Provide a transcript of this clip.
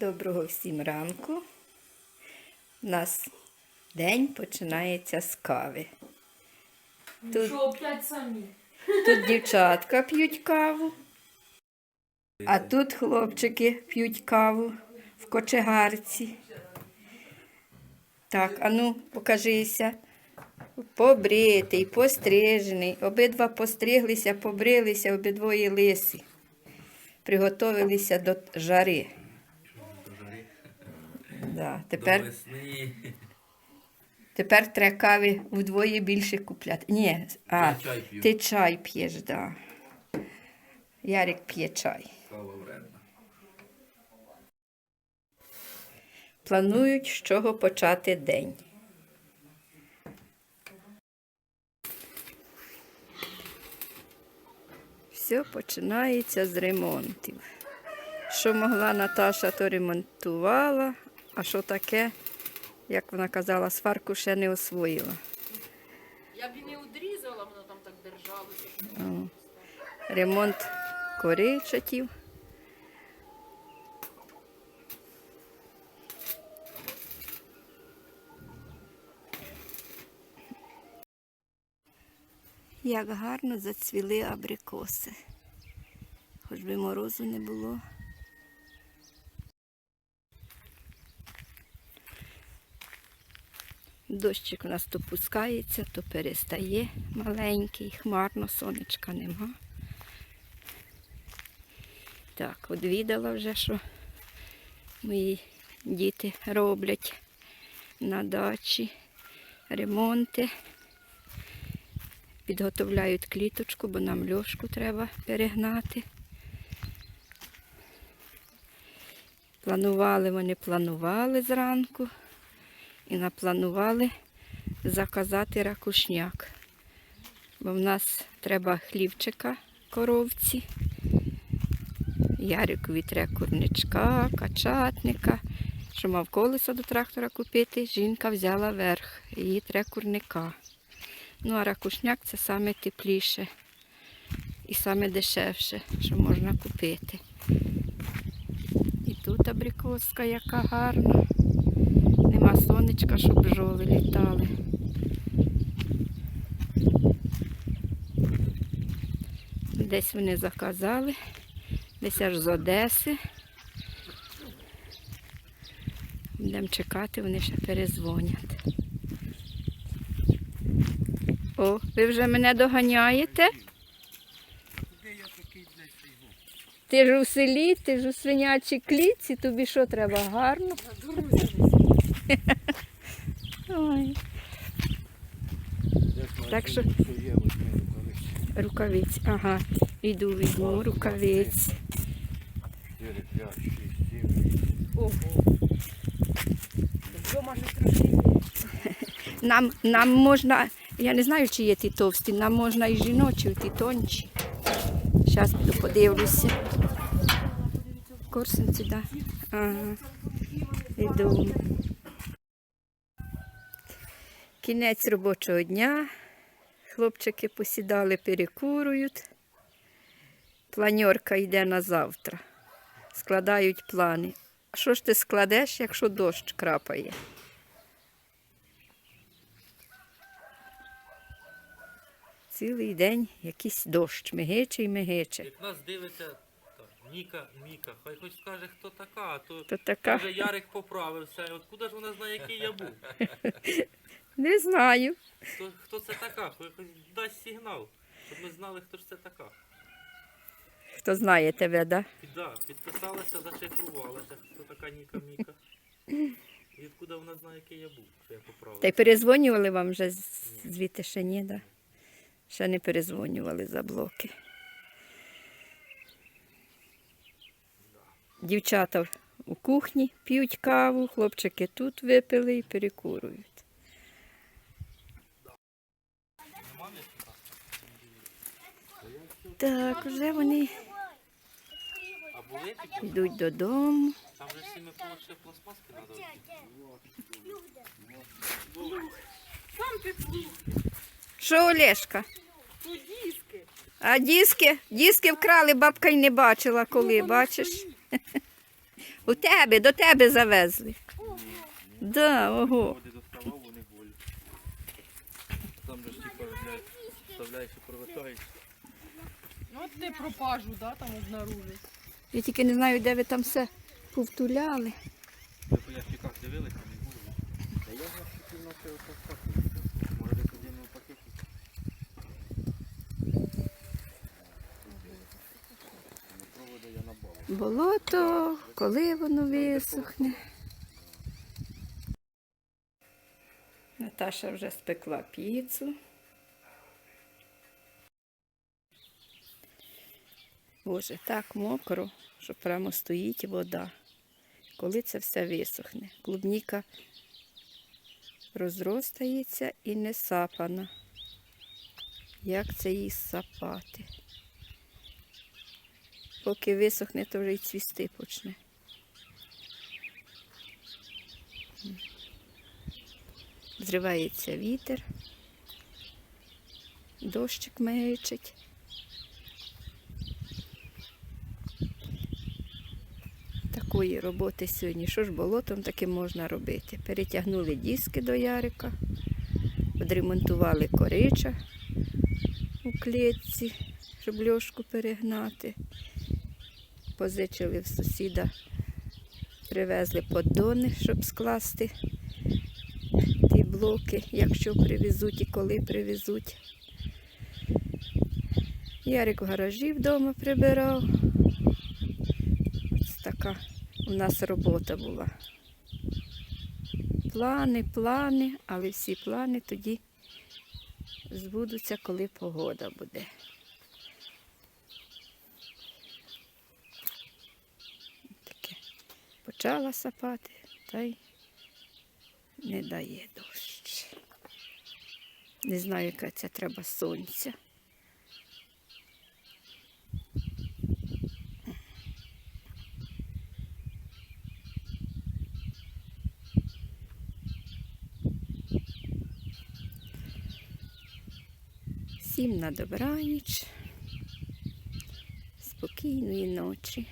Доброго всім ранку. У нас день починається з кави. Тут, Що опять самі? тут дівчатка п'ють каву, а тут хлопчики п'ють каву в кочегарці. Так, ану, покажися. Побритий, пострижений. Обидва постриглися, побрилися, обидвоє лисі. Приготовилися до жари. Да, тепер, До весни. тепер треба кави вдвоє більше купляти. Ні, а, Я чай п'ю. ти чай п'єш, да. Ярик п'є чай. Кава вредна. Планують, з чого почати день. Все починається з ремонтів. Що могла Наташа, то ремонтувала, а що таке, як вона казала, сварку ще не освоїла. Я б і не одрізала, воно там так держалося. О, Ремонт коричатів. Як гарно зацвіли абрикоси. Хоч би морозу не було. Дощик у нас то пускається, то перестає маленький, хмарно, сонечка нема. Так, відвідала вже, що мої діти роблять на дачі ремонти. Підготовляють кліточку, бо нам льошку треба перегнати. Планували вони, планували зранку і напланували заказати ракушняк. Бо в нас треба хлівчика коровці. Ярикові треба курничка, качатника. Що мав колесо до трактора купити, жінка взяла верх. Її треба курника. Ну, а ракушняк це саме тепліше і саме дешевше, що можна купити. І тут абрикоска яка гарна. Сонечка, щоб бджоли літали. Десь вони заказали, десь аж з Одеси. Будемо чекати, вони ще перезвонять. О, ви вже мене доганяєте? Ти ж у селі, ти ж у свинячій клітці, тобі що треба гарно? Ой. Так що рукавиць. Ага, іду візьму рукавиць. 4, 5, 6, 7. Ого. Вдома ж трохи. Нам, нам можна, я не знаю, чи є ті товсті, нам можна і жіночі, ті тонші. Зараз піду подивлюся. Корсинці, так. Да. Ага. Іду. Кінець робочого дня. Хлопчики посідали, перекурують. Планьорка йде на завтра. Складають плани. А що ж ти складеш, якщо дощ крапає? Цілий день якийсь дощ, мигиче і мигиче. Як нас дивиться Ніка, Міка, хай хоч скаже, хто така, а то То така, вже Ярик поправився. От куди ж вона знає, який я був? не знаю. Хто, хто це така? Хай хоч дасть сигнал, щоб ми знали, хто ж це така. Хто знає тебе, да? Да, підписалася, зашифрувалася, хто така Ніка Міка. І відкуди вона знає, який я був, що я Та й поправився. перезвонювали вам вже з- звідти ще ні, да? Ще не перезвонювали за блоки. Дівчата у кухні п'ють каву, хлопчики тут випили і перекурують. Так, вже вони йдуть додому. Там же всі ми полишили пластмаски надо. Що, Олешка? Ну, диски. А диски? Диски вкрали, бабка й не бачила коли, бачиш? У тебе, до тебе завезли. Да, ого. Вони голі. Там же типа, вставляєш і провертаєш. Ну от ти пропажу, да, там обнаружив. Я тільки не знаю, де ви там все повтуляли. Ви по ящиках дивилися, не було. Та я на це отак. Може десь один у пакеті. На проводи я набав. Болото, коли воно висохне. Наташа вже спекла піцу. Боже, так мокро, що прямо стоїть вода. Коли це все висохне. Клубніка розростається і не сапана. Як це її сапати? Поки висохне, то вже й цвісти почне. Зривається вітер, дощик мечить. Такої роботи сьогодні. Що ж болотом таке можна робити? Перетягнули диски до ярика, відремонтували корича у клітці, щоб льошку перегнати позичили в сусіда, привезли поддони, щоб скласти ті блоки, якщо привезуть і коли привезуть. Ярик в гаражі вдома прибирав. Ось така у нас робота була. Плани, плани, але всі плани тоді збудуться, коли погода буде. Почала сапати, та й не дає дощ. Не знаю, яке це треба сонця. Всім на добраніч, спокійної ночі.